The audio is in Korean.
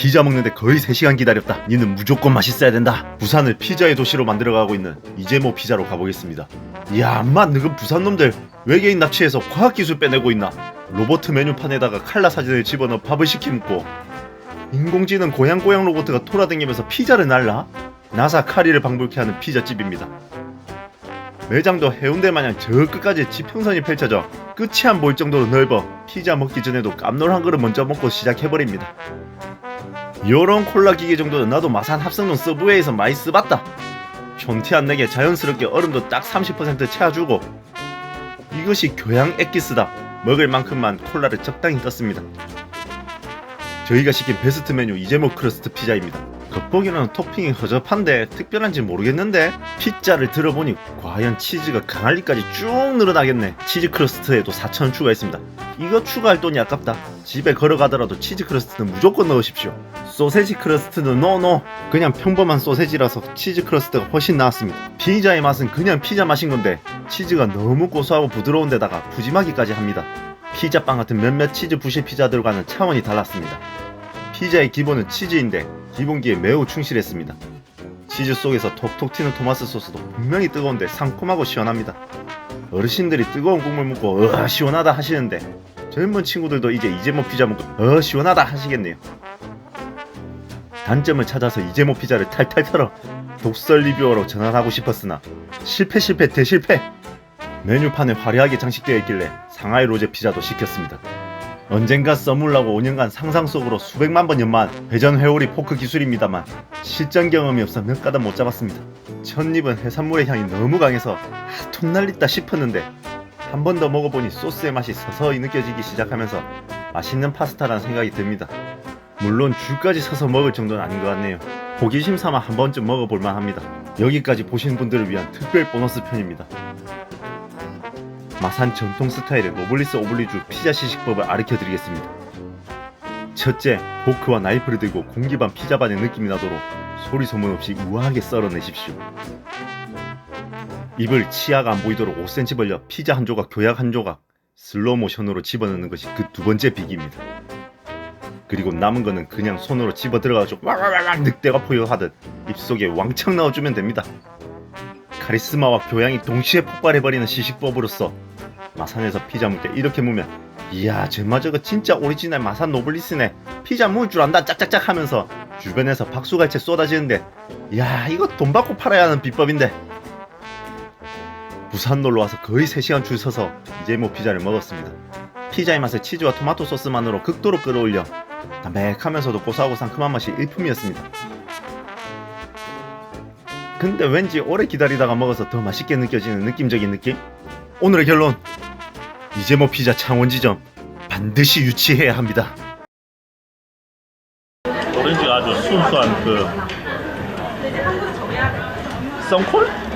피자 먹는데 거의 3시간 기다렸다. 니는 무조건 맛있어야 된다. 부산을 피자의 도시로 만들어가고 있는 이재모 피자로 가보겠습니다. 이야, 엄마 너그 부산 놈들 외계인 납치해서 과학기술 빼내고 있나? 로버트 메뉴판에다가 칼라 사진을 집어넣어 밥을 시키 먹고 인공지능 고양고양 로봇가 돌아다니면서 피자를 날라? 나사 카리를 방불케 하는 피자집입니다. 매장도 해운대 마냥 저 끝까지 지평선이 펼쳐져 끝이 안 보일 정도로 넓어 피자 먹기 전에도 깜놀 한 그릇 먼저 먹고 시작해버립니다. 요런 콜라 기계 정도는 나도 마산 합성동 서브웨이에서 많이 써봤다. 촌티 안 내게 자연스럽게 얼음도 딱 30% 채워주고 이것이 교양 엑기스다. 먹을 만큼만 콜라를 적당히 떴습니다. 저희가 시킨 베스트 메뉴 이재모 크러스트 피자입니다. 겉보기로는 토핑이 허접한데 특별한지 모르겠는데 피자를 들어보니 과연 치즈가 강할리까지 쭉 늘어나겠네. 치즈 크러스트에도 4,000원 추가했습니다. 이거 추가할 돈이 아깝다. 집에 걸어가더라도 치즈 크러스트는 무조건 넣으십시오. 소세지 크러스트는 노노. 그냥 평범한 소세지라서 치즈 크러스트가 훨씬 나았습니다. 피자의 맛은 그냥 피자 맛인 건데 치즈가 너무 고소하고 부드러운 데다가 푸짐하기까지 합니다. 피자빵 같은 몇몇 치즈 부실 피자들과는 차원이 달랐습니다. 피자의 기본은 치즈인데 기본기에 매우 충실했습니다. 치즈 속에서 톡톡 튀는 토마스 소스도 분명히 뜨거운데 상콤하고 시원합니다. 어르신들이 뜨거운 국물 먹고 어 시원하다 하시는데 젊은 친구들도 이제 이재모 피자 먹고 어 시원하다 하시겠네요. 단점을 찾아서 이재모 피자를 탈탈 털어 독설 리뷰어로 전환하고 싶었으나 실패 실패 대실패 메뉴판에 화려하게 장식되어 있길래 상하이 로제 피자도 시켰습니다. 언젠가 써물라고 5년간 상상 속으로 수백만 번 연마한 회전 회오리 포크 기술입니다만 실전 경험이 없어 몇 가닥 못 잡았습니다. 첫 입은 해산물의 향이 너무 강해서 아, 톤 날리다 싶었는데 한 번 더 먹어보니 소스의 맛이 서서히 느껴지기 시작하면서 맛있는 파스타라는 생각이 듭니다. 물론 줄까지 서서 먹을 정도는 아닌 것 같네요. 호기심 삼아 한 번쯤 먹어볼 만 합니다. 여기까지 보신 분들을 위한 특별 보너스 편입니다. 마산 전통 스타일의 노블리스 오블리주 피자 시식법을 가르쳐 드리겠습니다. 첫째, 포크와 나이프를 들고 공기반 피자반의 느낌이 나도록 소리 소문 없이 우아하게 썰어내십시오. 입을 치아가 안 보이도록 5cm 벌려 피자 한 조각, 교약 한 조각 슬로우 모션으로 집어넣는 것이 그 두 번째 비기입니다. 그리고 남은 거는 그냥 손으로 집어 들어가지고 와와와와 늑대가 포효하듯 입속에 왕창 넣어주면 됩니다. 카리스마와 교양이 동시에 폭발해버리는 시식법으로서 마산에서 피자 먹게 이렇게 무면 이야 쟤마 저거 진짜 오리지널 마산 노블리스네. 피자 먹을 줄 안다. 짝짝짝 하면서 주변에서 박수갈채 쏟아지는데 이야 이거 돈 받고 팔아야 하는 비법인데. 부산 놀러와서 거의 3시간 줄 서서 이재모 피자를 먹었습니다. 피자의 맛을 치즈와 토마토 소스만으로 극도로 끌어올려 담백하면서도 고소하고 상큼한 맛이 일품이었습니다 근데 왠지 오래 기다리다가 먹어서 더 맛있게 느껴지는 느낌적인 느낌? 오늘의 결론 이재모 피자 창원지점 반드시 유치해야 합니다. 오렌지가 아주 순수한 그 썬콜?